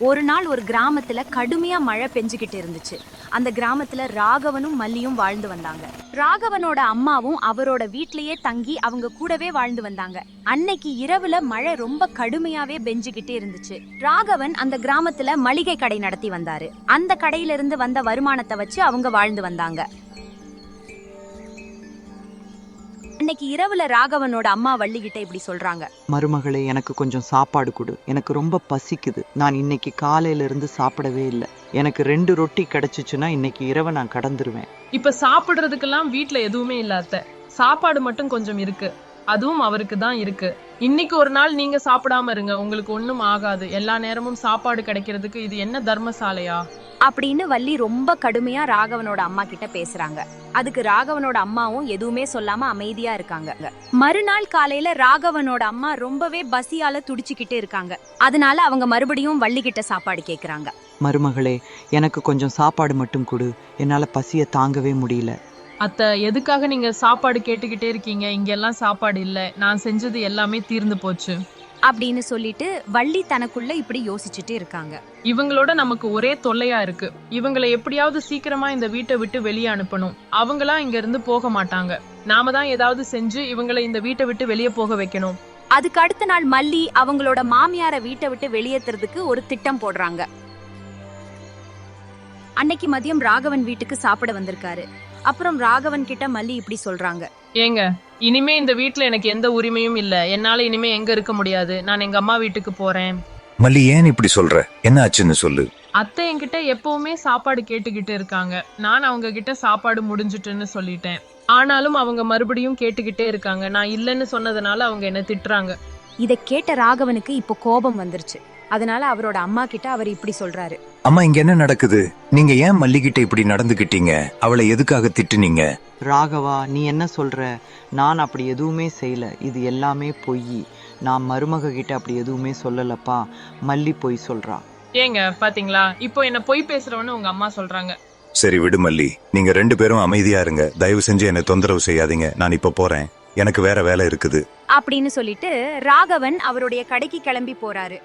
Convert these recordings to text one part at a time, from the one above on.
ஒரு நாள் ஒரு கிராமத்துல கடுமையா மழை பெஞ்சுகிட்டு இருந்துச்சு. அந்த கிராமத்துல ராகவனும் மல்லியும் வாழ்ந்து வந்தாங்க. ராகவனோட அம்மாவும் அவரோட வீட்லயே தங்கி அவங்க கூடவே வாழ்ந்து வந்தாங்க. அன்னைக்கு இரவுல மழை ரொம்ப கடுமையாவே பெஞ்சுக்கிட்டே இருந்துச்சு. ராகவன் அந்த கிராமத்துல மளிகை கடை நடத்தி வந்தாரு. அந்த கடையில இருந்து வந்த வருமானத்தை வச்சு அவங்க வாழ்ந்து வந்தாங்க. அன்னைக்கு இரவுல ராகவனோட அம்மா வள்ளிகிட்ட இப்படி சொல்றாங்க. மருமகளே எனக்கு கொஞ்சம் சாப்பாடு கொடு. எனக்கு ரொம்ப பசிக்குது. நான் இன்னைக்கு காலையில இருந்து சாப்பிடவே இல்லை. எனக்கு ரெண்டு ரொட்டி கிடைச்சிச்சுன்னா இன்னைக்கு இரவை நான் கடந்துருவேன். இப்ப சாப்பிடுறதுக்கெல்லாம் வீட்ல எதுவுமே இல்ல அத்தை. சாப்பாடு மட்டும் கொஞ்சம் இருக்கு. அதுவும் அவருக்கு தான் இருக்கு. இன்னைக்கு ஒரு நாள் நீங்க சாப்பிடாம இருங்க. உங்களுக்கு ஒண்ணும் ஆகாது. எல்லா நேரமும் சாப்பாடு கிடைக்கிறதுக்கு இது என்ன தர்மசாலையா? அப்படின்னு வள்ளி ரொம்ப கடுமையா ராகவனோட அம்மா கிட்ட பேசுறாங்க. அதுக்கு ராகவனோட அம்மாவும் எதுவுமே சொல்லாம அமைதியா இருக்காங்க. மறுநாள் காலையில ராகவனோட அம்மா ரொம்பவே பசியால துடிச்சுக்கிட்டு இருக்காங்க. அதனால அவங்க மறுபடியும் வள்ளி கிட்ட சாப்பாடு கேக்குறாங்க. மருமகளே எனக்கு கொஞ்சம் சாப்பாடு மட்டும் கொடு. என்னால பசியை தாங்கவே முடியல. அத்தை எதுக்காக நீங்க சாப்பாடு கேட்டுக்கிட்டே இருக்கீங்க? இங்க எல்லாம் சாப்பாடு இல்ல. நான் செஞ்சது எல்லாமே தீர்ந்து போச்சு. அப்படின்னு சொல்லிட்டு வள்ளி தனக்குள்ள இப்படி யோசிச்சுட்டு இருக்காங்க. இவங்களோட நமக்கு ஒரே தொல்லையா இருக்கு. இவங்களை எப்படியாவது சீக்கிரமா இந்த வீட்டை விட்டு வெளியே அனுப்பணும். அவங்களா இங்க இருந்து போக மாட்டாங்க. நாம தான் ஏதாவது செஞ்சு இவங்களை இந்த வீட்டை விட்டு வெளியே போக வைக்கணும். அதுக்கு அடுத்த நாள் மல்லி அவங்களோட மாமியார வீட்டை விட்டு வெளியேத்துறதுக்கு ஒரு திட்டம் போடுறாங்க. அன்னைக்கு மதியம் ராகவன் வீட்டுக்கு சாப்பிட வந்திருக்காரு. அப்புறம் ராகவன் கிட்ட மல்லி இப்படி சொல்றாங்க. ஏங்க இனிமே இந்த வீட்ல எனக்கு எந்த உரிமையும் இல்ல. என்னால இனிமே எங்க இருக்க முடியாது. நான் எங்க அம்மா வீட்டுக்கு போறேன். மல்லி ஏன் இப்படி சொல்ற? என்ன ஆச்சுன்னு சொல்லு. அத்தை என்கிட்ட எப்பவுமே சாப்பாடு கேட்டுக்கிட்டு இருக்காங்க. நான் அவங்க கிட்ட சாப்பாடு முடிஞ்சிட்டுன்னு சொல்லிட்டேன். ஆனாலும் அவங்க மறுபடியும் கேட்டுக்கிட்டே இருக்காங்க. நான் இல்லைன்னு சொன்னதுனால அவங்க என்ன திட்டுறாங்க. இத கேட்ட ராகவனுக்கு இப்போ கோபம் வந்துருச்சு. அதனால அவரோட அம்மா கிட்ட அவர் இப்படி சொல்றாரு. அம்மா இங்க என்ன நடக்குது? நீங்க ஏன் மல்லிகிட்ட இப்படி நடந்துகிட்டீங்க? அவளை எதுக்காக திட்டுனீங்க? ராகவா நீ என்ன சொல்ற? நான் அப்படி எதுவுமே செய்யல. இது எல்லாமே பொய். நான் மருமக கிட்ட அப்படி எதுவுமே சொல்லலப்பா. மல்லி பொய் சொல்றா. ஏங்க பாத்தீங்களா? இப்போ என்ன பொய் பேசுறவன்னு உங்க அம்மா சொல்றாங்க. சரி விடு மல்லி. நீங்க ரெண்டு பேரும் அமைதியா இருங்க. தயவு செஞ்சு என்னை தொந்தரவு செய்யாதீங்க. நான் இப்ப போறேன். எனக்கு வேற வேலை இருக்குது. அப்படின்னு சொல்லிட்டு ராகவன் அவருடைய கடைக்கு கிளம்பி போறாரு.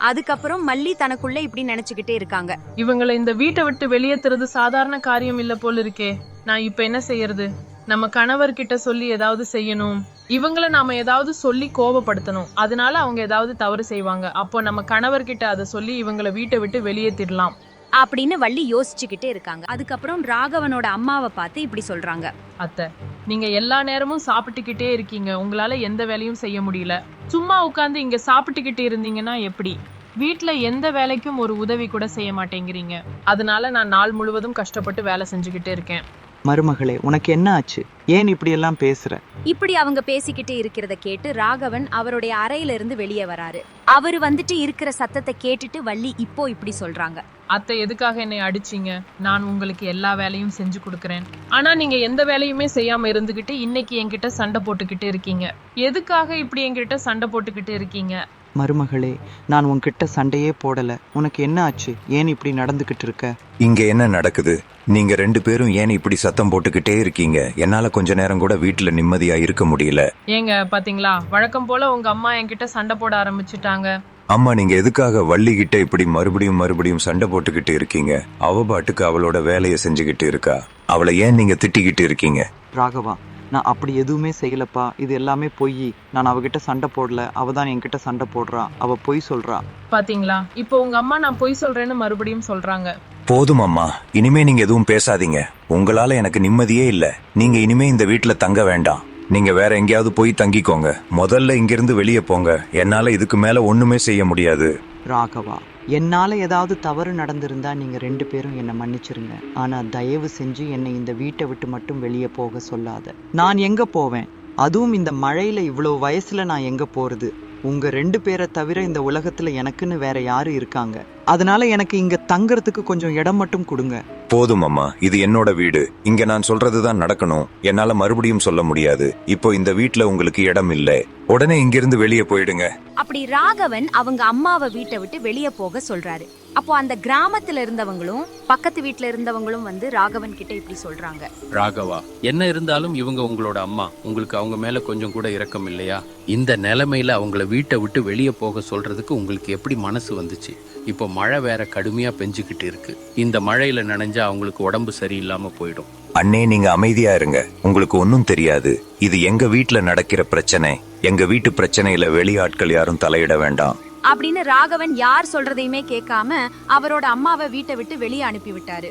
அதுக்கப்புறம் மல்லி தனக்குள்ள இப்படி நினைச்சுக்கிட்டே இருக்காங்க. இவங்களை இந்த வீட்டை விட்டு வெளியேத்துறது சாதாரண காரியம் இல்ல போல இருக்கே. நான் இப்ப என்ன செய்யறது? நம்ம கணவர்கிட்ட சொல்லி ஏதாவது செய்யணும். இவங்கள நாம ஏதாவது சொல்லி கோபப்படுத்தணும். அதனால அவங்க ஏதாவது தவறு செய்வாங்க. அப்போ நம்ம கணவர்கிட்ட அதை சொல்லி இவங்களை வீட்டை விட்டு வெளியேத்திடலாம். அப்படின்னு வள்ளி யோசிச்சுக்கிட்டே இருக்காங்க. அதுக்கப்புறம் ராகவனோட அம்மாவை பார்த்து இப்படி சொல்றாங்க. அத்தை நீங்க எல்லா நேரமும் சாப்பிட்டுக்கிட்டே இருக்கீங்க. உங்களால எந்த வேலையும் செய்ய முடியல. சும்மா உட்காந்து இங்க சாப்பிட்டுக்கிட்டு இருந்தீங்கன்னா எப்படி? வீட்டுல எந்த வேலைக்கும் ஒரு உதவி கூட செய்ய மாட்டேங்கிறீங்க. அதனால நான் நாள் முழுவதும் கஷ்டப்பட்டு வேலை செஞ்சுக்கிட்டே இருக்கேன். மருமகளே உனக்கு என்ன ஆச்சு? ஏன் இப்படி எல்லாம் பேசுற? இப்படி அவங்க பேசிக்கிட்டு இருக்கிறத கேட்டு ராகவன் அவருடைய அறையில இருந்து வெளியே வராரு. அவரு வந்துட்டு இருக்கிற சத்தத்தை கேட்டுட்டு வள்ளி இப்போ இப்படி சொல்றாங்க. அத்தை எதுக்காக என்னை அடிச்சீங்க? நான் உங்களுக்கு எல்லா வேலையும் செஞ்சு கொடுக்கறேன். ஆனா நீங்க எந்த வேலையுமே செய்யாம இருந்துகிட்டு இன்னைக்கு என்கிட்ட சண்டை போட்டுக்கிட்டு இருக்கீங்க. எதுக்காக இப்படி என்கிட்ட சண்டை போட்டுக்கிட்டு இருக்கீங்க? மருமகளே நான் உன்கிட்ட சண்டையே போடல. உனக்கு என்ன ஆச்சு? ஏன் இப்படி நடந்துகிட்டு இருக்க? இங்க என்ன நடக்குது? நீங்க ரெண்டு பேரும் ஏன் இப்படி சத்தம் போட்டுக்கிட்டே இருக்கீங்க? என்னால கொஞ்ச நேரம் கூட வீட்டுல நிம்மதியா இருக்க முடியல. ஏங்க பாத்தீங்களா? வழக்கம் போல உங்க அம்மா என்கிட்ட சண்டை போட ஆரம்பிச்சுட்டாங்க. அம்மா நீங்க எதுக்காக வள்ளி கிட்ட இப்படி மறுபடியும் மறுபடியும் சண்டை போட்டுக்கிட்டு இருக்கீங்க? அவ பாட்டுக்கு அவளோட வேலையை செஞ்சுக்கிட்டு இருக்கா? அவளை ஏன் நீங்க திட்டிக்கிட்டு இருக்கீங்க? ராகவா நான் அப்படி எதுவுமே செய்யலப்பா. இது எல்லாமே பொய். நான் அவகிட்ட சண்டை போடல. அவ தான் என்கிட்ட சண்டை போடுறா. அவ பொய் சொல்றா. பாத்தீங்களா? இப்போ உங்க அம்மா நான் பொய் சொல்றேன்னு மறுபடியும் சொல்றாங்க. போதும் அம்மா. இனிமே நீங்க எதுவும் பேசாதீங்க. உங்களால எனக்கு நிம்மதியே இல்ல. நீங்க இனிமே இந்த வீட்டுல தங்க வேண்டாம். நீங்க வேற எங்கேயாவது போய் தங்கிக்கோங்க. முதல்ல இங்கிருந்து வெளியே போங்க. என்னால இதுக்கு மேல ஒண்ணுமே செய்ய முடியாது. ராகவா என்னால ஏதாவது தவறு நடந்திருந்தா நீங்க ரெண்டு பேரும் என்னை மன்னிச்சிருங்க. ஆனா தயவு செஞ்சு என்னை இந்த வீட்டை விட்டு மட்டும் வெளியே போக சொல்லாத. நான் எங்க போவேன்? அதுவும் இந்த மழையில இவ்வளவு வயசுல நான் எங்க போறது? உங்க ரெண்டு பேரை தவிர இந்த உலகத்துல எனக்குன்னு வேற யாரு இருக்காங்க? அதனால எனக்கு இங்க தங்கறதுக்கு கொஞ்சம் இடம் மட்டும் கொடுங்க. போதும் அம்மா இது என்னோட வீடு. இங்க நான் சொல்றதுதான் நடக்கணும். என்னால மறுபடியும் சொல்ல முடியாது. இப்போ இந்த வீட்ல உங்களுக்கு இடம் இல்ல. உடனே இங்கிருந்து வெளியே போயிடுங்க. அப்படி ராகவன் அவங்க அம்மாவை வீட்டை விட்டு வெளியே போக சொல்றாரு. அப்போ அந்த கிராமத்துல இருந்தவங்களும் பக்கத்து வீட்ல இருந்தவங்களும் வந்து ராகவன் கிட்ட இப்படி சொல்றாங்க. ராகவா என்ன இருந்தாலும் இவங்க உங்களோட அம்மா. உங்களுக்கு அவங்க மேல கொஞ்சம் கூட இரக்கம் இல்லையா? இந்த நிலைமையில அவங்கள வீட்டை விட்டு வெளியே போக சொல்றதுக்கு உங்களுக்கு எப்படி மனசு வந்துச்சு? இப்போ மழை வேற கடுமையா பெஞ்சுக்கிட்டு இருக்கு. இந்த மழையில நனைஞ்சா அவங்களுக்கு உடம்பு சரியில்லாம போயிடும். அண்ணே நீங்க அமைதியா இருங்க. உங்களுக்கு ஒன்னும் தெரியாது. இது எங்க வீட்ல நடக்கிற பிரச்சனை. எங்க வீட்டு பிரச்சனையில வெளியாட்கள் யாரும் தலையிட வேண்டாம். அப்படின்னு ராகவன் யார் சொல்றதையுமே கேட்காம அவரோட அம்மாவை வீட்டை விட்டு வெளியே அனுப்பி விட்டாரு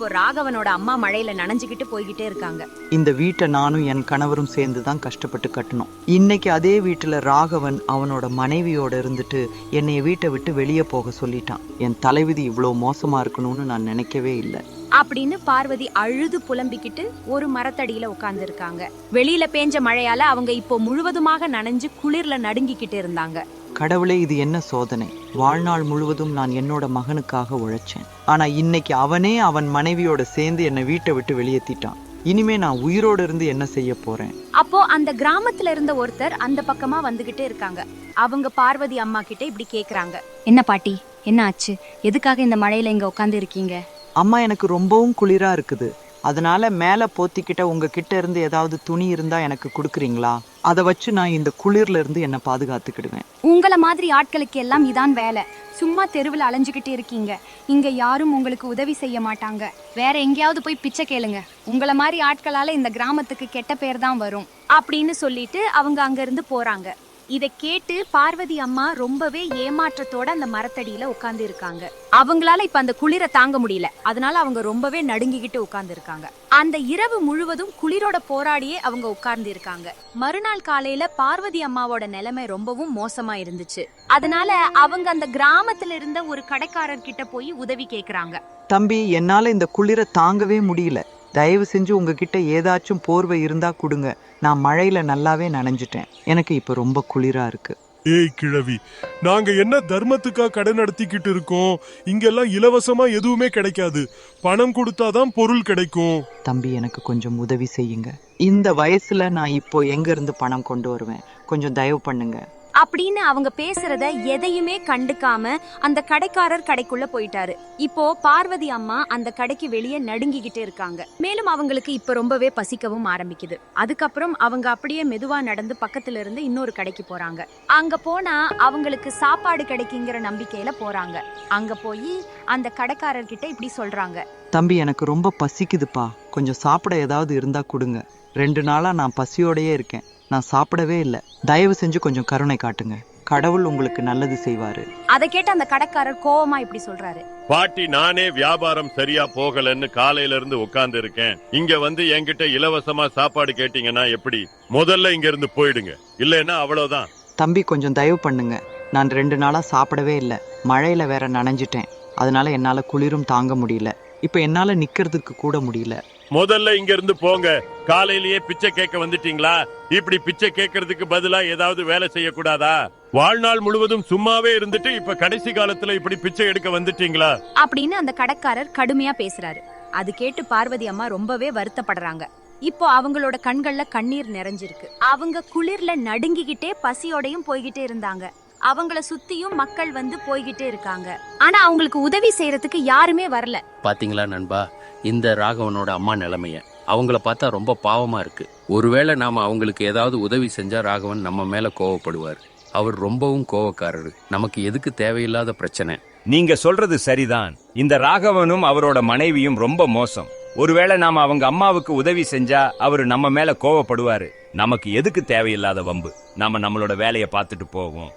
இப்போ ராகவனோட அம்மா மழையில நனைஞ்சுக்கிட்டு போய்கிட்டே இருக்காங்க. இந்த வீட்டை நானும் என் கணவரும் சேர்ந்து தான் கஷ்டப்பட்டு கட்டணும். இன்னைக்கு அதே வீட்டுல ராகவன் அவனோட மனைவியோட இருந்துட்டு என்னைய வீட்டை விட்டு வெளியே போக சொல்லிட்டான். என் தலைவிதி இவ்வளோ மோசமா இருக்கணும்னு நான் நினைக்கவே இல்லை. அப்படின்னு பார்வதி அழுது புலம்பிக்கிட்டு ஒரு மரத்தடியில உட்கார்ந்து இருக்காங்க வெளியில பேஞ்ச மழையால அவங்க இப்போ முழுவதுமாக நனைஞ்சு குளிர்ல நடுங்கிக்கிட்டு இருந்தாங்க. கடவுளே இது என்ன சோதனை? வாழ்நாள் முழுவதும் நான் என்னோட மகனுக்காக உழைச்சேன். ஆனா இன்னைக்கு அவனே அவன் மனைவியோட சேர்ந்து என்னை வீட்டை விட்டு வெளியேத்திட்டான். இனிமே நான் உயிரோட இருந்து என்ன செய்ய போறேன்? அப்போ அந்த கிராமத்துல இருந்த ஒருத்தர் அந்த பக்கமா வந்துகிட்டே இருக்காங்க. அவங்க பார்வதி அம்மா கிட்ட இப்படி கேக்குறாங்க. என்ன பாட்டி? என்ன ஆச்சு? எதுக்காக இந்த மழையில இங்க உட்கார்ந்து இருக்கீங்க? அம்மா எனக்கு ரொம்பவும் குளிரா இருக்குது. அதனால மேலே போத்திக்கிட்ட உங்ககிட்ட இருந்து ஏதாவது துணி இருந்தா எனக்கு கொடுக்குறீங்களா? அதை வச்சு நான் இந்த குளிர்ல இருந்து என்னை பாதுகாத்துக்கிடுவேன். உங்களை மாதிரி ஆட்களுக்கு எல்லாம் இதான் வேலை. சும்மா தெருவில் அலைஞ்சுக்கிட்டு இருக்கீங்க. இங்க யாரும் உங்களுக்கு உதவி செய்ய மாட்டாங்க. வேற எங்கேயாவது போய் பிச்சை கேளுங்க. உங்களை மாதிரி ஆட்களால இந்த கிராமத்துக்கு கெட்ட பேர் தான் வரும். அப்படின்னு சொல்லிட்டு அவங்க அங்க இருந்து போறாங்க. இதை கேட்டு பார்வதி அம்மா ரொம்பவே ஏமாற்றத்தோட அந்த மரத்தடியில உட்கார்ந்து இருக்காங்க அவங்களால இப்ப அந்த குளிரை தாங்க முடியல. அதனால அவங்க ரொம்பவே நடுங்கிக்கிட்டு உட்கார்ந்து இருக்காங்க அந்த இரவு முழுவதும் குளிரோட போராடியே அவங்க உட்கார்ந்து இருக்காங்க மறுநாள் காலையில பார்வதி அம்மாவோட நிலைமை ரொம்பவும் மோசமா இருந்துச்சு. அதனால அவங்க அந்த கிராமத்துல இருந்த ஒரு கடைக்காரர் கிட்ட போய் உதவி கேக்குறாங்க. தம்பி என்னால இந்த குளிரை தாங்கவே முடியல. தயவு செஞ்சு உங்ககிட்ட ஏதாச்சும் போர்வை இருந்தா கொடுங்க. நான் மழையில நல்லாவே நனைஞ்சிட்டேன். எனக்கு இப்ப ரொம்ப குளிரா இருக்கு. ஏய் கிழவி நாங்க என்ன தர்மத்துக்கா கடை நடத்திக்கிட்டு இருக்கோம்? இங்கெல்லாம் இலவசமா எதுவுமே கிடைக்காது. பணம் கொடுத்தாதான் பொருள் கிடைக்கும். தம்பி எனக்கு கொஞ்சம் உதவி செய்யுங்க. இந்த வயசுல நான் இப்போ எங்க இருந்து பணம் கொண்டு வருவேன்? கொஞ்சம் தயவு பண்ணுங்க. அப்படின்னு அவங்க பேசுறத எதையுமே கண்டுக்காம அந்த கடைக்காரர் கடைக்குள்ள போயிட்டாரு. இப்போ பார்வதி அம்மா அந்த கடைக்கு வெளியே நடுங்கிக்கிட்டு இருக்காங்க. மேலும் அவங்களுக்கு இப்ப ரொம்பவே பசிக்கவும் ஆரம்பிக்குது. அதுக்கப்புறம் அவங்க அப்படியே மெதுவா நடந்து பக்கத்துல இருந்து இன்னொரு கடைக்கு போறாங்க. அங்க போனா அவங்களுக்கு சாப்பாடு கிடைக்குங்கிற நம்பிக்கையில போறாங்க. அங்க போய் அந்த கடைக்காரர்கிட்ட இப்படி சொல்றாங்க. தம்பி எனக்கு ரொம்ப பசிக்குதுப்பா. கொஞ்சம் சாப்பிட ஏதாவது இருந்தா கொடுங்க. ரெண்டு நாளா நான் பசியோடயே இருக்கேன். நான் சாப்பிடவே இல்லை. தயவு செஞ்சு கொஞ்சம் கருணை காட்டுங்க. கடவுள் உங்களுக்கு நல்லது செய்வாரு. அதை கேட்டு அந்த கடைக்காரர் கோவமா இப்படி சொல்றாரு. பாட்டி நானே வியாபாரம் சரியா போகலன்னு காலையில இருந்து உட்கார்ந்து இருக்கேன் இங்க வந்து என்கிட்ட இலவசமா சாப்பாடு கேட்டீங்கன்னா எப்படி? முதல்ல இங்க இருந்து போயிடுங்க. இல்லைன்னா அவ்வளவுதான். தம்பி கொஞ்சம் தயவு பண்ணுங்க. நான் ரெண்டு நாளா சாப்பிடவே இல்லை. மழையில வேற நனைஞ்சிட்டேன். அதனால என்னால குளிரும் தாங்க முடியல. இப்ப என்னால நிக்கிறதுக்கு கூட முடியல. முதல்ல இங்க இருந்து போங்க. காலையிலேயே பிச்சை கேட்க வந்துட்டீங்களா? இப்படி பிச்சை கேட்கறதுக்கு பதிலா ஏதாவது வேலை செய்யக்கூடாதா? வாழ்நாள் முழுவதும் சும்மாவே இருந்துட்டு இப்ப கடைசி காலத்துல இப்படி பிச்சை எடுக்க வந்துட்டீங்களா? அப்படின்னு அந்த கடைக்காரர் கடுமையா பேசுறாரு. அது கேட்டு பார்வதி அம்மா ரொம்பவே வருத்தப்படுறாங்க. இப்போ அவங்களோட கண்கள்ல கண்ணீர் நிறைஞ்சிருக்கு. அவங்க குளிர்ல நடுங்கிக்கிட்டே பசியோடையும் போய்கிட்டே இருந்தாங்க. அவங்கள சுத்தியும் மக்கள் வந்து போய்கிட்டே இருக்காங்க. ஆனா அவங்களுக்கு உதவி செய்யறதுக்கு யாருமே வரல. பாத்தீங்களா நண்பா? இந்த ராகவனோட அம்மா நிலைமைய. அவங்கள பார்த்தா ரொம்ப பாவமா இருக்கு. ஒருவேளை நாம அவங்களுக்கு ஏதாவது உதவி செஞ்சா ராகவன் நம்ம மேல கோவப்படுவார். அவர் ரொம்பவும் கோவக்காரரு. நமக்கு எதுக்கு தேவையில்லாத பிரச்சனை? நீங்க சொல்றது சரிதான். இந்த ராகவனும் அவரோட மனைவியும் ரொம்ப மோசம். ஒருவேளை நாம அவங்க அம்மாவுக்கு உதவி செஞ்சா அவரு நம்ம மேல கோவப்படுவாரு. நமக்கு எதுக்கு தேவையில்லாத வம்பு? நாம நம்மளோட வேலையை பார்த்துட்டு போவோம்.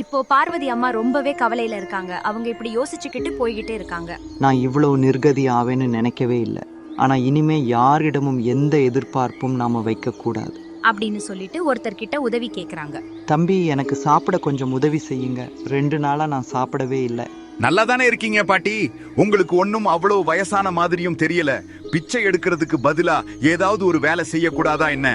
இப்போ பார்வதி அம்மா ரொம்பவே கவலையில இருக்காங்க. அவங்க இப்படி யோசிச்சுக்கிட்டு போய்கிட்டே இருக்காங்க. நான் இவ்வளவு நிர்கதி ஆவேன்னு நினைக்கவே இல்லை. ஆனா இனிமே யாரிடமும் எந்த எதிர்பார்ப்பும் நாம வைக்க கூடாது. அப்படின்னு சொல்லிட்டு ஒருத்தர் கிட்ட உதவி கேக்குறாங்க. தம்பி எனக்கு சாப்பிட கொஞ்சம் உதவி செய்யுங்க. ரெண்டு நாளா நான் சாப்பிடவே இல்லை. நல்லா தானே இருக்கீங்க பாட்டி? உங்களுக்கு ஒன்னும் அவ்வளவு வயசான மாதிரியும் தெரியல. பிச்சை எடுக்கிறதுக்கு பதிலா ஏதாவது ஒரு வேலை செய்யக்கூடாதா என்ன?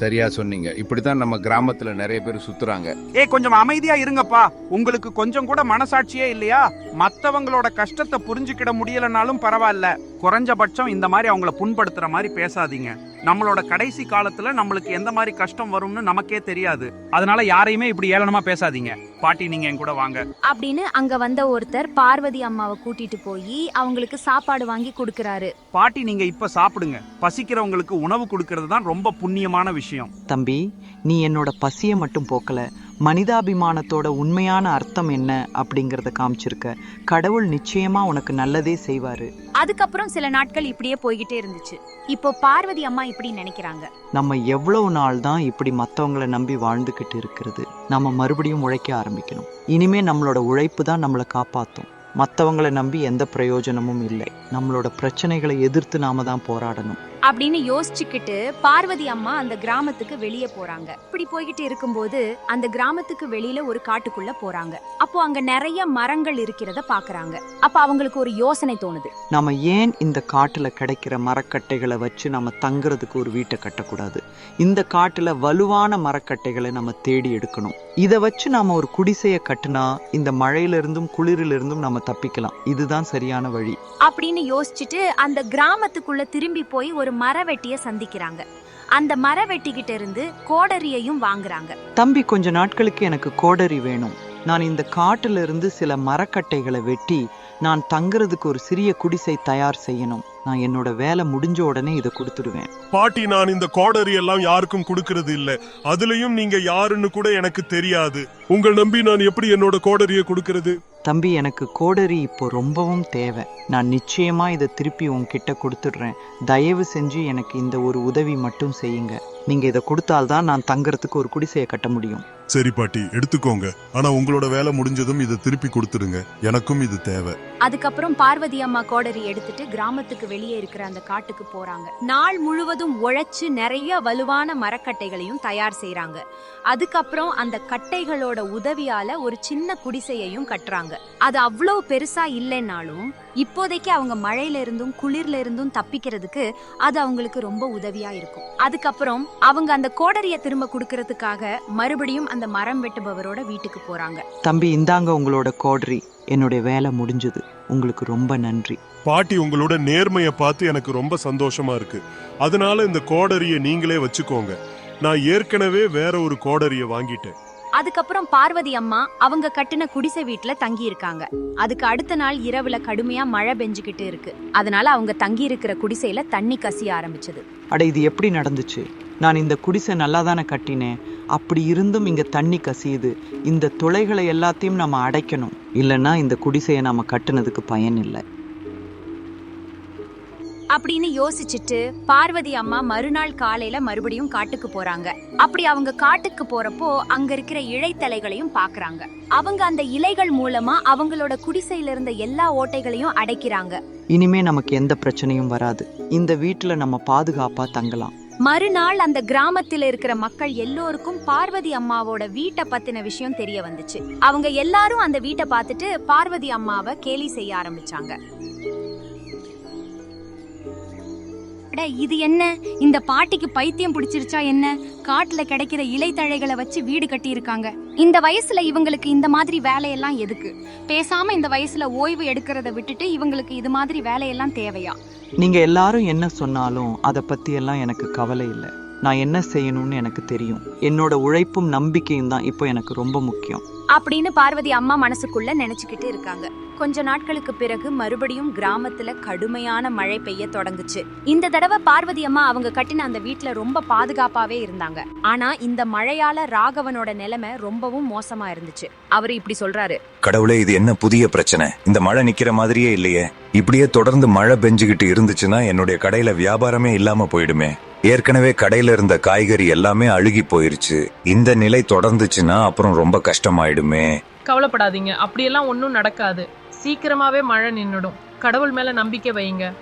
சரியா சொன்னீங்க. இப்படித்தான் நம்ம கிராமத்துல நிறைய பேர் சுத்துறாங்க. ஏ கொஞ்சம் அமைதியா இருங்கப்பா. உங்களுக்கு கொஞ்சம் கூட மனசாட்சியே இல்லையா? மத்தவங்களோட கஷ்டத்தை புரிஞ்சுக்கிட முடியலனாலும் பரவாயில்ல. குறைஞ்சபட்சம் இந்த மாதிரி அவங்கள புண்படுத்துற மாதிரி பேசாதீங்க. நம்மளோட கடைசி காலத்துல நம்மளுக்கு எந்த மாதிரி கஷ்டம் வரும்னு நமக்கே தெரியாது. அதனால யாரையுமே இப்படி ஏளனமா பேசாதீங்க. பாட்டி நீங்க என் கூட வாங்க. அப்படின்னு அங்க வந்த ஒருத்தர் பார்வதி அம்மாவை கூட்டிட்டு போய் அவங்களுக்கு சாப்பாடு வாங்கி கொடுக்கறாரு. பாட்டி நீங்க இப்ப சாப்பிடுங்க. பசிக்கிறவங்களுக்கு உணவு கொடுக்கறது தான் ரொம்ப புண்ணியமான விஷயம். தம்பி நீ என்னோட பசியை மட்டும் போக்கல. மனிதாபிமானத்தோட உண்மையான அர்த்தம் என்ன அப்படிங்கறத காமிச்சிருக்க. கடவுள் நிச்சயமா உனக்கு நல்லதே செய்வாரு. அதுக்கப்புறம் சில நாட்கள் இப்படியே போய்கிட்டே இருந்துச்சு. இப்போ பார்வதி அம்மா இப்படி நினைக்கிறாங்க. நம்ம எவ்வளவு நாள் தான் இப்படி மத்தவங்கள நம்பி வாழ்ந்துகிட்டு இருக்கிறது. நம்ம மறுபடியும் உழைக்க ஆரம்பிக்கணும். இனிமே நம்மளோட உழைப்பு தான் நம்மளை காப்பாத்தும். மத்தவங்கள நம்பி எந்த பிரயோஜனமும் இல்லை. நம்மளோட பிரச்சனைகளை எதிர்த்து நாம தான் போராடணும். அப்படின்னு யோசிச்சுக்கிட்டு பார்வதி அம்மா அந்த கிராமத்துக்கு வெளியே போறாங்க. இப்படி போய்கிட்டு இருக்கும்போது அந்த கிராமத்துக்கு வெளியில ஒரு காட்டுக்குள்ள போறாங்க. அப்போ அங்க நிறைய மரங்கள் இருக்கிறத பாக்குறாங்க. அப்ப அவங்களுக்கு ஒரு யோசனை தோணுது. நாம ஏன் இந்த காட்டுல கிடைக்கிற மரக்கட்டைகளை வச்சு நம்ம தங்குறதுக்கு ஒரு வீட்டை கட்டக்கூடாது? இந்த காட்டுல வலுவான மரக்கட்டைகளை நம்ம தேடி எடுக்கணும். இதை வச்சு நாம ஒரு குடிசைய கட்டுனா இந்த மழையில இருந்தும் குளிரில இருந்தும் நம்ம தப்பிக்கலாம். இதுதான் சரியான வழி. அப்படின்னு யோசிச்சுட்டு அந்த கிராமத்துக்குள்ள திரும்பி போய் ஒரு மரவெட்டிய சந்திக்கிறாங்க. அந்த மரவெட்டிக்கிட்ட இருந்து கோடரியையும் வாங்குறாங்க. தம்பி கொஞ்ச நாட்களுக்கு எனக்கு கோடரி வேணும். நான் இந்த காட்டுல இருந்து சில மரக்கட்டைகளை வெட்டி நான் தங்குறதுக்கு ஒரு சிறிய குடிசை தயார் செய்யணும். நான் என்னோட வேலை முடிஞ்ச உடனே இதை கொடுத்துடுவேன். பாட்டி நான் இந்த கோடரி எல்லாம் யாருக்கும் கொடுக்கறது இல்ல. அதுலயும் நீங்க யாருன்னு கூட எனக்கு தெரியாது. உங்கள் நம்பி நான் எப்படி என்னோட கோடரியை கொடுக்கறது? தம்பி எனக்கு கோடரி இப்போ ரொம்பவும் தேவை. நான் நிச்சயமாக இதை திருப்பி உன்கிட்ட கொடுத்துட்றேன். தயவு செஞ்சு எனக்கு இந்த ஒரு உதவி மட்டும் செய்யுங்க. நீங்கள் இதை கொடுத்தால்தான் நான் தங்குறதுக்கு ஒரு குடிசையை கட்ட முடியும். சரி பாட்டி எடுத்துக்கோங்க. ஆனா உங்களோட வேலை முடிஞ்சதும் இதை திருப்பி கொடுத்துருங்க. எனக்கும் இது தேவை. அதுக்கப்புறம் பார்வதி அம்மா கோடரி எடுத்துட்டு கிராமத்துக்கு வெளியே இருக்கிற அந்த காட்டுக்கு போறாங்க. நாள் முழுவதும் உழைச்சு நிறைய வலுவான மரக்கட்டைகளையும் தயார் செய்யறாங்க அதுக்கப்புறம் அந்த கட்டைகளோட உதவியால ஒரு சின்ன குடிசையையும் கட்டுறாங்க. அது அவ்வளவு பெருசா இல்லைன்னாலும் இப்போதைக்கு அவங்க மழையில இருந்தும் குளிர்ல இருந்தும் தப்பிக்கிறதுக்கு அது அவங்களுக்கு ரொம்ப உதவியா இருக்கும். அதுக்கப்புறம் அவங்க அந்த கோடரிய திரும்ப கொடுக்கறதுக்காக மறுபடியும் அந்த மரம் வெட்டுபவரோட வீட்டுக்கு போறாங்க. தம்பி இந்தாங்க உங்களோட கோடரி. என்னுடைய வேலை முடிஞ்சது. உங்களுக்கு ரொம்ப நன்றி. பாட்டி உங்களோட நேர்மையை பார்த்து எனக்கு ரொம்ப சந்தோஷமா இருக்கு. அதனால இந்த கோடரியை நீங்களே வச்சுக்கோங்க. நான் ஏற்கனவே வேற ஒரு கோடரியை வாங்கிட்டேன். அதுக்கப்புறம் பார்வதி அம்மா அவங்க கட்டின குடிசை வீட்டுல தங்கி இருக்காங்க அதுக்கு அடுத்த நாள் இரவுல கடுமையா மழை பெஞ்சுக்கிட்டு இருக்கு. அதனால அவங்க தங்கி இருக்கிற குடிசையில தண்ணி கசிய ஆரம்பிச்சது. அட இது எப்படி நடந்துச்சு? நான் இந்த குடிசை நல்லா தானே கட்டினேன்? அப்படி இருந்தும் இங்க தண்ணி கசியுது. இந்த துளைகளை எல்லாத்தையும் நம்ம அடைக்கணும். இல்லைன்னா இந்த குடிசையை நம்ம கட்டுனதுக்கு பயன் இல்லை. அப்படின்னு யோசிச்சுட்டு பார்வதி அம்மா மறுநாள் காலையில மறுபடியும் காட்டுக்கு போறாங்க. அப்படி அவங்க காட்டுக்கு போறப்போ அங்க இருக்கிற இழைத்தலைகளையும் பாக்குறாங்க. அவங்க அந்த இலைகள் மூலமா அவங்களோட குடிசையில இருந்த எல்லா ஓட்டைகளையும் அடைக்கிறாங்க. இனிமே நமக்கு எந்த பிரச்சனையும் வராது. இந்த வீட்டுல நம்ம பாதுகாப்பா தங்கலாம். மறுநாள் அந்த கிராமத்துல இருக்கிற மக்கள் எல்லோருக்கும் பார்வதி அம்மாவோட வீட்டை பத்தின விஷயம் தெரிய வந்துச்சு. அவங்க எல்லாரும் அந்த வீட்டை பார்த்துட்டு பார்வதி அம்மாவை கேலி செய்ய ஆரம்பிச்சாங்க. அட, இது என்ன? இந்த பாட்டிக்கு பைத்தியம் பிடிச்சிருச்சா என்ன? காட்டுல கிடைக்கிற இலைத்தழைகளை வச்சு வீடு கட்டி இருக்காங்க இந்த வயசுல இவங்களுக்கு இந்த மாதிரி வேலையெல்லாம் எதுக்கு? பேசாம இந்த வயசுல ஓய்வு எடுக்கிறத விட்டுட்டு இவங்களுக்கு இது மாதிரி வேலையெல்லாம் தேவையா? நீங்க எல்லாரும் என்ன சொன்னாலும் அதை பத்தி எல்லாம் எனக்கு கவலை இல்லை. நான் என்ன செய்யணும்னு எனக்கு தெரியும். என்னோட உழைப்பும் நம்பிக்கையும் தான் இப்போ எனக்கு ரொம்ப முக்கியம். அப்படின்னு பார்வதி அம்மா மனசுக்குள்ள நினைச்சுக்கிட்டு இருக்காங்க. கொஞ்ச நாட்களுக்கு பிறகு மறுபடியும் கிராமத்துல கடுமையான மழை பெய்ய தொடங்குச்சு. இந்த தடவை பார்வதி அம்மா அவங்க கட்டின அந்த வீட்ல ரொம்ப பாதுகாப்பாவே இருந்தாங்க. ஆனா இந்த மழையால ராகவனோட நிலைமை ரொம்பவும் மோசமா இருந்துச்சு. அவரு இப்படி சொல்றாரு. கடவுளே இது என்ன புதிய பிரச்சனை? இந்த மழை நிக்கிற மாதிரியே இல்லையே. இப்படியே தொடர்ந்து மழை பெஞ்சுகிட்டு இருந்துச்சுன்னா என்னுடைய கடையில வியாபாரமே இல்லாம போயிடுமே. ஏற்கனவே கடையில இருந்த காய்கறி எல்லாமே அழுகி போயிருச்சு. இந்த நிலை தொடர்ந்துச்சுன்னா அப்புறம் ரொம்ப கஷ்டமாயிடுமே. கவலைப்படாதீங்க. அப்படியெல்லாம் ஒன்றும் நடக்காது. சீக்கிரமாவே மழை நின்னுடும். கடவுள் மேல நம்பிக்கை வைங்க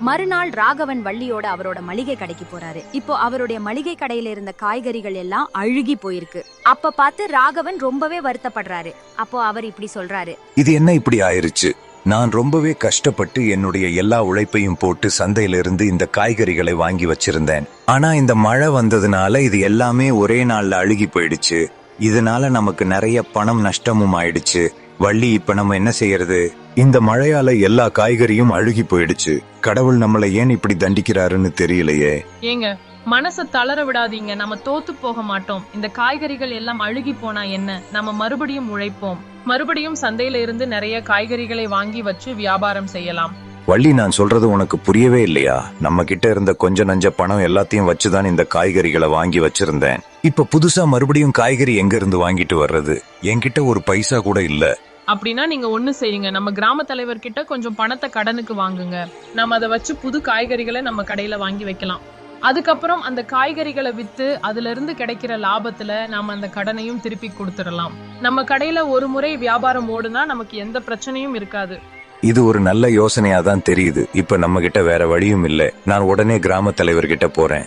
மறுநாள் ராகவன் வள்ளியோட அவரோட மளிகை கடைக்கு போறாரு. இப்போ அவருடைய மளிகை கடையில இருந்த காய்கறிகள் எல்லாம் அழுகி போயிருக்கு. அப்ப பார்த்து ராகவன் ரொம்பவே வருத்தப்படுறாரு. அப்போ அவர் இப்படி சொல்றாரு. இது என்ன இப்படி ஆயிருச்சு? நான் ரொம்பவே கஷ்டப்பட்டு என்னுடைய எல்லா உழைப்பையும் போட்டு சந்தையில இருந்து இந்த காய்கறிகளை வாங்கி வச்சிருந்தேன். ஆனா இந்த மழை வந்ததுனால இது எல்லாமே ஒரே நாள்ல அழுகி போயிடுச்சு. இதனால நமக்கு நிறைய பணம் நஷ்டமும் ஆயிடுச்சு. வள்ளி இப்ப நம்ம என்ன செய்யறது? இந்த மழையால எல்லா காய்கறியும் அழுகி போயிடுச்சு. கடவுள் நம்மளை ஏன் இப்படி தண்டிக்கிறாருன்னு தெரியலையே. ஏங்க மனசை தளர விடாதீங்க. நம்ம தோத்து போக மாட்டோம். இந்த காய்கறிகள் எல்லாம் அழுகி போனா என்ன? நம்ம மறுபடியும் உழைப்போம். மறுபடியும் சந்தையில இருந்து நிறைய காய்கறிகளை வாங்கி வச்சு வியாபாரம் செய்யலாம். வள்ளி நான் சொல்றது உனக்கு புரியவே இல்லையா? நம்ம கிட்ட இருந்த கொஞ்ச நஞ்ச பணம் எல்லாத்தையும் வச்சுதான் இந்த காய்கறிகளை வாங்கி வச்சிருந்தேன். இப்ப புதுசா மறுபடியும் காய்கறி எங்க இருந்து வாங்கிட்டு வர்றது? என்கிட்ட ஒரு பைசா கூட இல்ல. அப்படின்னா நீங்க ஒண்ணு செய்யுங்க. நம்ம கிராம தலைவர்கிட்ட கொஞ்சம் பணத்தை கடனுக்கு வாங்குங்க. நம்ம அதை வச்சு புது காய்கறிகளை நம்ம கடையில வாங்கி வைக்கலாம். அதுக்கப்புறம் அந்த காய்கறிகளை வித்து அதுல இருந்து கிடைக்கிற லாபத்துல நாம அந்த கடனையும் திருப்பி கொடுத்துடலாம். நம்ம கடையில ஒரு முறை வியாபாரம் ஓடுனா நமக்கு எந்த பிரச்சனையும் இருக்காது. இது ஒரு நல்ல யோசனையா தான் தெரியுது. இப்ப நம்ம கிட்ட வேற வழியும் இல்ல. நான் உடனே கிராம தலைவர்கிட்ட போறேன்.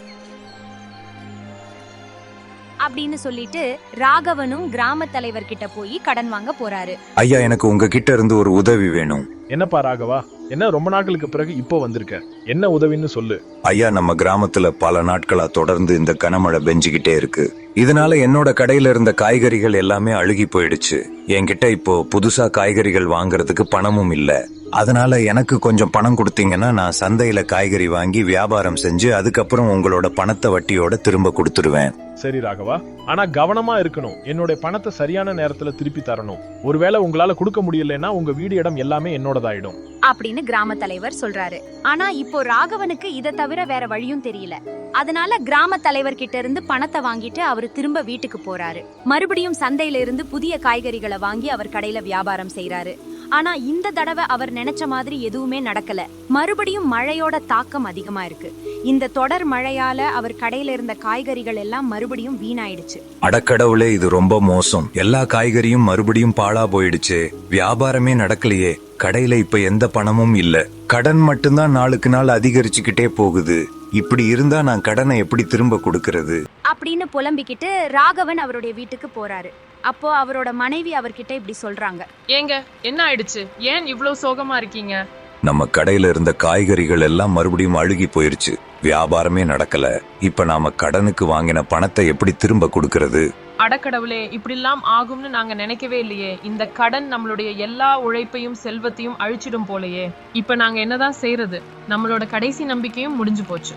அப்படின்னு சொல்லிட்டு ராகவனும் கிராம தலைவர்கிட்ட போய் கடன் வாங்க போறாரு. ஐயா எனக்கு உங்ககிட்ட இருந்து ஒரு உதவி வேணும். என்னப்பா ராகவா? என்ன ரொம்ப நாட்களுக்கு பிறகு இப்போ வந்திருக்க? என்ன உதவின்னு சொல்லு. ஐயா நம்ம கிராமத்துல பல நாட்களா தொடர்ந்து இந்த கனமழை பெஞ்சுகிட்டே இருக்கு. இதனால என்னோட கடையில இருந்த காய்கறிகள் எல்லாமே அழுகி போயிடுச்சு. என்கிட்ட இப்போ புதுசா காய்கறிகள் வாங்குறதுக்கு பணமும் இல்ல. அதனால எனக்கு கொஞ்சம் பணம் கொடுத்தீங்கன்னா நான் சந்தையில காய்கறி வாங்கி வியாபாரம் செஞ்சு அதுக்கப்புறம் உங்களோட பணத்தை வட்டியோட திரும்ப கொடுத்துருவேன். சரி ராகவா ஆனா கவனமா இருக்கணும். என்னோட பணத்தை சரியான நேரத்துல திருப்பி தரணும். ஒருவேளை உங்களால கொடுக்க முடியலன்னா உங்க வீடு இடம் எல்லாமே என்னோடதாயிடும். அப்படின்னு கிராம தலைவர் சொல்றாரு. ஆனா இப்போ ராகவனுக்கு இதை தவிர வேற வழியும் தெரியல. அதனால கிராம தலைவர் கிட்ட இருந்து பணத்தை வாங்கிட்டு அவர் திரும்ப வீட்டுக்கு போறாரு. மறுபடியும் சந்தையில இருந்து புதிய காய்கறிகளை வாங்கி அவர் கடையில வியாபாரம் செய்றாரு. ஆனா இந்த தடவை அவர் நினைச்ச மாதிரி எதுவுமே நடக்கல. மறுபடியும் மழையோட தாக்கம் அதிகமா இருக்கு. இந்த தொடர் மழையால அவர் கடையில இருந்த காய்கறிகள் எல்லாம் மறுபடியும் வீணாயிடுச்சு. அடக்கடவுளே இது ரொம்ப மோசம். எல்லா காய்கறியும் மறுபடியும் பாழா போயிடுச்சு. வியாபாரமே நடக்கலையே. கடையில இப்ப எந்த பணமும் இல்ல. கடன் மட்டும்தான் நாளுக்கு நாள் அதிகரிச்சுக்கிட்டே போகுது. இப்படி இருந்தா நான் கடனை எப்படி திரும்ப கொடுக்கறது? அப்படின்னு புலம்பிக்கிட்டு ராகவன் அவருடைய வீட்டுக்கு போறாரு. அப்போ அவரோட மனைவி அவர்கிட்ட இப்படி சொல்றாங்க. ஏங்க என்ன ஆயிடுச்சு? ஏன் இவ்வளவு சோகமா இருக்கீங்க? நம்ம கடையில இருந்த காய்கறிகள் எல்லாம் மறுபடியும் அழுகி போயிருச்சு. வியாபாரமே நடக்கல. இப்ப நாம கடனுக்கு வாங்கின பணத்தை எப்படி திரும்ப கொடுக்கறது? அடக்கடவுளே இப்படிலாம் ஆகும்னு நாங்க நினைக்கவே இல்லையே. இந்த கடன் நம்மளுடைய எல்லா உழைப்பையும் செல்வத்தையும் அழிச்சிடும் போலயே. இப்ப நாங்க என்னதான் செய்யறது நம்மளோட கடைசி நம்பிக்கையும் முடிஞ்சு போச்சு.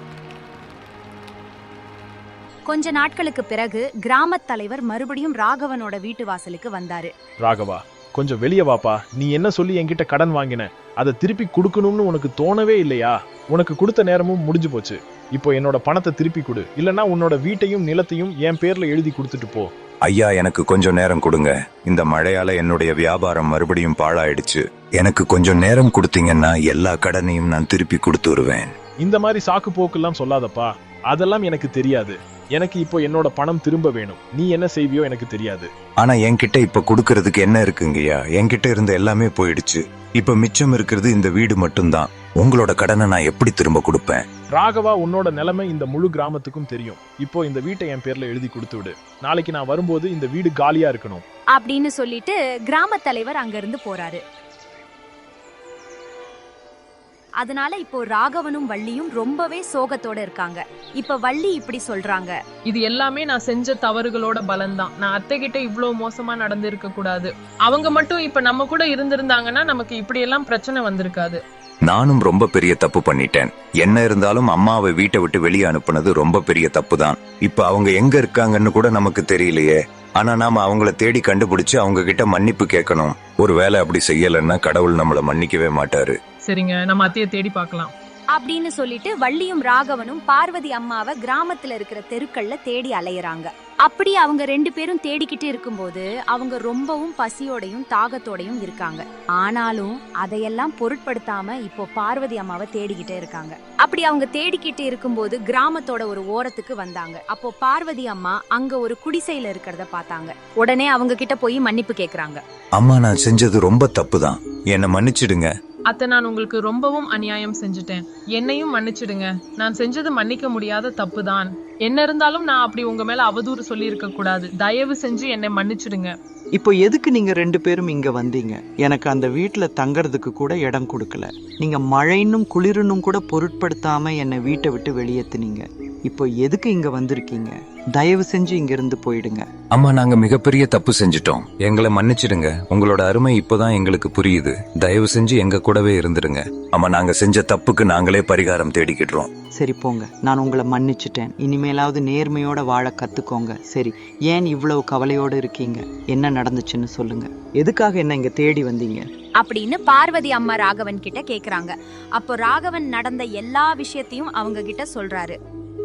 கொஞ்ச நாட்களுக்கு பிறகு கிராமத் தலைவர் மறுபடியும் ராகவனோட வீட்டு வாசலுக்கு வந்தாரு. ராகவா கொஞ்சம் வெளியே வாப்பா. நீ என்ன சொல்லி என்கிட்ட கடன் வாங்கின? அதை திருப்பி கொடுக்கணும்னு உனக்கு தோணவே இல்லையா? உனக்கு கொடுத்த நேரமும் முடிஞ்சு போச்சு. இப்போ என்னோட பணத்தை திருப்பி கொடு. இல்லனா உன்னோட வீட்டையும் நிலத்தையும் என் பேர்ல எழுதி கொடுத்துட்டு போ. ஐயா எனக்கு கொஞ்சம் நேரம் கொடுங்க. இந்த மழையால என்னுடைய வியாபாரம் மறுபடியும் பாழாயிடுச்சு. எனக்கு கொஞ்சம் நேரம் கொடுத்தீங்கன்னா எல்லா கடனையும் நான் திருப்பி கொடுத்து வருவேன் இந்த மாதிரி சாக்கு போக்கெல்லாம் சொல்லாதப்பா. அதெல்லாம் எனக்கு தெரியாது. எனக்கு இப்போ என்னோட பணம் திரும்ப வேணும். நீ என்ன செய்வியோ எனக்கு தெரியாது. ஆனா என்கிட்ட இப்ப கொடுக்கறதுக்கு என்ன இருக்குங்கய்யா? என்கிட்ட இருந்த எல்லாமே போயிடுச்சு. இப்ப மிச்சம் இருக்கிறது இந்த வீடு மட்டும்தான். உங்களோட கடனை நான் எப்படி திரும்ப கொடுப்பேன்? ராகவா உன்னோட நிலைமை இந்த முழு கிராமத்துக்கும் தெரியும். இப்போ இந்த வீட்டை என் பேர்ல எழுதி கொடுத்து விடு. நாளைக்கு நான் வரும்போது இந்த வீடு காலியா இருக்கணும். அப்படின்னு சொல்லிட்டு கிராமத் தலைவர் அங்கிருந்து போறாரு. அதனால இப்போ ராகவனும் வள்ளியும் ரொம்பவே சோகத்தோட இருக்காங்க. இப்ப வள்ளி இப்படி சொல்றாங்க. இது எல்லாமே நான் செஞ்ச தவறுகளோட பலன்தான். நான் அத்தை கிட்ட இவ்வளவு மோசமா நடந்திருக்க கூடாது. அவங்க மட்டும் இப்ப நம்ம கூட இருந்திருந்தாங்கன்னா நமக்கு இப்படி எல்லாம் பிரச்சனை வந்திருக்காது. நானும் ரொம்ப பெரிய தப்பு பண்ணிட்டேன். என்ன இருந்தாலும் அம்மாவை வீட்டை விட்டு வெளியே அனுப்புனது ரொம்ப பெரிய தப்பு தான் இப்ப அவங்க எங்க இருக்காங்கன்னு கூட நமக்கு தெரியலையே. ஆனா நாம அவங்கள தேடி கண்டுபிடிச்சு அவங்க கிட்ட மன்னிப்பு கேட்கணும். ஒருவேளை அப்படி செய்யலைன்னா கடவுள் நம்மள மன்னிக்கவே மாட்டாரு. சரிங்க நம்ம அத்தையை தேடி பார்க்கலாம். அப்படின்னு சொல்லிட்டு வள்ளியும் ராகவனும் பார்வதி அம்மாவை கிராமத்துல இருக்கிற தெருக்கள்ல தேடி அலையறாங்க. அப்படி அவங்க ரெண்டு பேரும் தேடிக்கிட்டு இருக்கும்போது அவங்க ரொம்பவும் பசியோடையும் தாகத்தோடையும் இருக்காங்க. ஆனாலும் அதையெல்லாம் பொருட்படுத்தாம இப்போ பார்வதி அம்மாவை தேடிக்கிட்டே இருக்காங்க. அப்படி அவங்க தேடிக்கிட்டு இருக்கும்போது கிராமத்தோட ஒரு ஓரத்துக்கு வந்தாங்க. அப்போ பார்வதி அம்மா அங்க ஒரு குடிசையில இருக்கிறத பார்த்தாங்க. உடனே அவங்க கிட்ட போய் மன்னிப்பு கேக்குறாங்க. அம்மா நான் செஞ்சது ரொம்ப தப்பு தான் என்னை மன்னிச்சிடுங்க. அத்தை நான் உங்களுக்கு ரொம்பவும் அநியாயம் செஞ்சுட்டேன். என்னையும் மன்னிச்சிடுங்க. நான் செஞ்சது மன்னிக்க முடியாத தப்பு தான் என்ன இருந்தாலும் நான் அப்படி உங்க மேல அவதூறு சொல்லி இருக்க கூடாது. தயவு செஞ்சு என்னை மன்னிச்சிடுங்க. இப்போ எதுக்கு நீங்க ரெண்டு பேரும் இங்க வந்தீங்க? எனக்கு அந்த வீட்டுல தங்கறதுக்கு கூட இடம் கொடுக்கல. நீங்க மழைன்னும் குளிருன்னும் கூட பொருட்படுத்தாம என்னை வீட்டை விட்டு வெளியேத்துனீங்க. இப்போ எதுக்கு இங்க வந்திருக்கீங்க? தயவு செஞ்சு இங்க இருந்து போயிடுங்க. அம்மா நாங்க மிகப்பெரிய தப்பு செஞ்சிட்டோம். எங்களை மன்னிச்சிடுங்க. உங்களோட அருமை இப்போதான் எங்களுக்கு புரியுது. தயவு செஞ்சு எங்க கூடவே இருந்துருங்க. அம்மா நாங்க செஞ்ச தப்புக்கு நாங்களே பரிகாரம் தேடிக்கிடுறோம் சரி போங்க. நான் உங்களை மன்னிச்சிட்டேன். இனிமேலாவது நேர்மையோட வாழ கத்துக்கோங்க. சரி ஏன் இவ்வளவு கவலையோட இருக்கீங்க? என்ன நடந்துச்சுன்னு சொல்லுங்க. எதுக்காக என்ன இங்க தேடி வந்தீங்க? அப்படின்னு பார்வதி அம்மா ராகவன் கிட்ட கேக்குறாங்க. அப்போ ராகவன் நடந்த எல்லா விஷயத்தையும் அவங்க கிட்ட சொல்றாரு.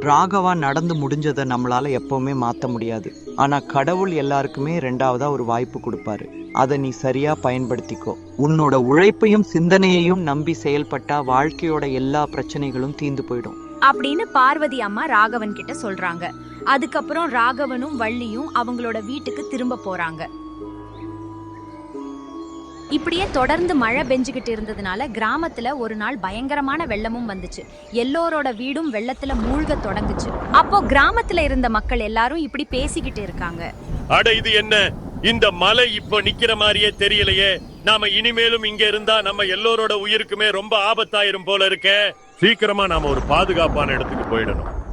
ராகவா நடந்து முடிஞ்சதை நம்மளால எப்பவுமே மாத்த முடியாது. ஆனா கடவுள் எல்லாருக்குமே ரெண்டாவதாக ஒரு வாய்ப்பு கொடுப்பாரு. அதை நீ சரியா பயன்படுத்திக்கோ. உன்னோட உழைப்பையும் சிந்தனையையும் நம்பி செயல்பட்டா வாழ்க்கையோட எல்லா பிரச்சனைகளும் தீந்து போயிடும். அப்படின்னு பார்வதி அம்மா ராகவன் கிட்ட சொல்றாங்க. அதுக்கப்புறம் ராகவனும் வள்ளியும் அவங்களோட வீட்டுக்கு திரும்ப போறாங்க. இப்படியே தொடர்ந்து மழை பெஞ்சுகிட்டு இருந்ததுனால கிராமத்துல ஒரு நாள் பயங்கரமான வெள்ளமும் வந்துச்சு. எல்லோரோட வீடும் வெள்ளத்துல மூழ்க தொடங்குச்சு. அப்போ கிராமத்துல இருந்த மக்கள் எல்லாரும் இப்படி பேசிக்கிட்டு இருக்காங்க. அட இது என்ன? இந்த மலை இப்ப நிக்கிற மாதிரியே தெரியலையே. நாம இனிமேலும் இங்க இருந்தா நம்ம எல்லோரோட உயிருக்குமே ரொம்ப ஆபத்தாயிரும் போல இருக்கே. சீக்கிரமா நாம ஒரு பாதுகாப்பான இடத்துக்கு போயிடணும்.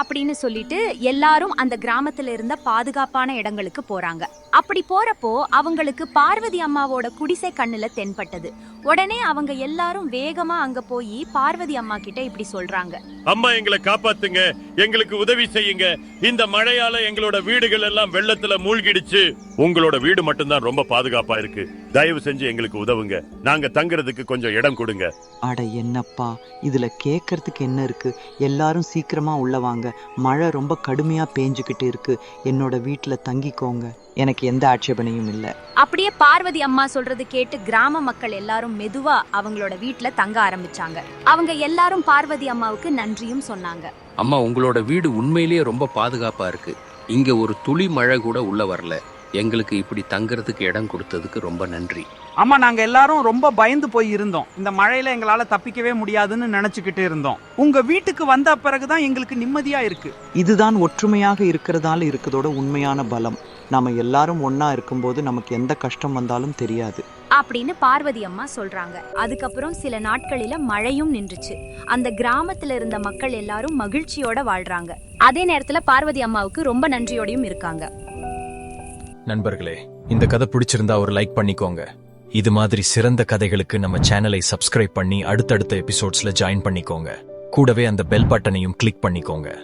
அப்படின்னு சொல்லிட்டு எல்லாரும் அந்த கிராமத்துல இருந்த பாதுகாப்பான இடங்களுக்கு போறாங்க. அப்படி போறப்போ அவங்களுக்கு பார்வதி அம்மாவோட குடிசை கண்ணுல தென்பட்டது. உடனே அவங்க எல்லாரும் வேகமா அங்க போய் பார்வதி அம்மா கிட்ட இப்படி சொல்றாங்க. அம்மா எங்களை காப்பாத்துங்க. எங்களுக்கு உதவி செய்யுங்க. இந்த மழையால எங்களோட வீடுகள் எல்லாம் வெள்ளத்துல மூழ்கிடுச்சு. உங்களோட வீடு மட்டும்தான் ரொம்ப பாதுகாப்பா இருக்கு. தயவு செஞ்சு எங்களுக்கு உதவுங்க. நாங்க தங்குறதுக்கு கொஞ்சம் இடம் கொடுங்க. அட என்னப்பா இதுல கேட்கறதுக்கு என்ன இருக்கு? எல்லாரும் சீக்கிரமா உள்ள வாங்க. மழை ரொம்ப கடுமையா பேஞ்சுக்கிட்டு இருக்கு. என்னோட வீட்டுல தங்கிக்கோங்க. எனக்கு எந்த ஆட்சேபனையும் இல்ல. அப்படியே பார்வதி அம்மா சொல்றது கேட்டு கிராம மக்கள் எல்லாரும் மெதுவா அவங்களோட வீட்ல தங்க ஆரம்பிச்சாங்க. அவங்க எல்லாரும் பார்வதி அம்மாவுக்கு நன்றியும் சொன்னாங்க. அம்மா உங்களோட வீடு உண்மையிலேயே ரொம்ப பாதுகாப்பாக இருக்குது இங்கே ஒரு துளி மழை கூட உள்ளே வரல. எங்களுக்கு இப்படி தங்குறதுக்கு இடம் கொடுத்ததுக்கு ரொம்ப நன்றி. ஆமா நாங்க எல்லாரும் ரொம்ப பயந்து போய் இருந்தோம். இந்த மழையில எங்களால தப்பிக்கவே முடியாதுன்னு நினைச்சுக்கிட்டு இருந்தோம். உங்க வீட்டுக்கு வந்த பிறகுதான் எங்களுக்கு நிம்மதியா இருக்கு. இதுதான் ஒற்றுமையாக இருக்கிறதால இருக்கதோட உண்மையான பலம். நாம எல்லாரும் ஒண்ணா இருக்கும்போது நமக்கு எந்த கஷ்டம் வந்தாலும் தெரியாது. அப்படின்னு பார்வதி அம்மா சொல்றாங்க. அதுக்கப்புறம் சில நாட்களில மழையும் நின்றுச்சு. அந்த கிராமத்துல இருந்த மக்கள் எல்லாரும் மகிழ்ச்சியோட வாழ்றாங்க. அதே நேரத்துல பார்வதி அம்மாவுக்கு ரொம்ப நன்றியோடையும் இருக்காங்க. நண்பர்களே இந்த கதை பிடிச்சிருந்தா ஒரு லைக் பண்ணிக்கோங்க. இது மாதிரி சிறந்த கதைகளுக்கு நம்ம சேனலை சப்ஸ்கிரைப் பண்ணி அடுத்தடுத்த எபிசோட்ஸ்ல ஜாயின் பண்ணிக்கோங்க. கூடவே அந்த பெல் பட்டனையும் கிளிக் பண்ணிக்கோங்க.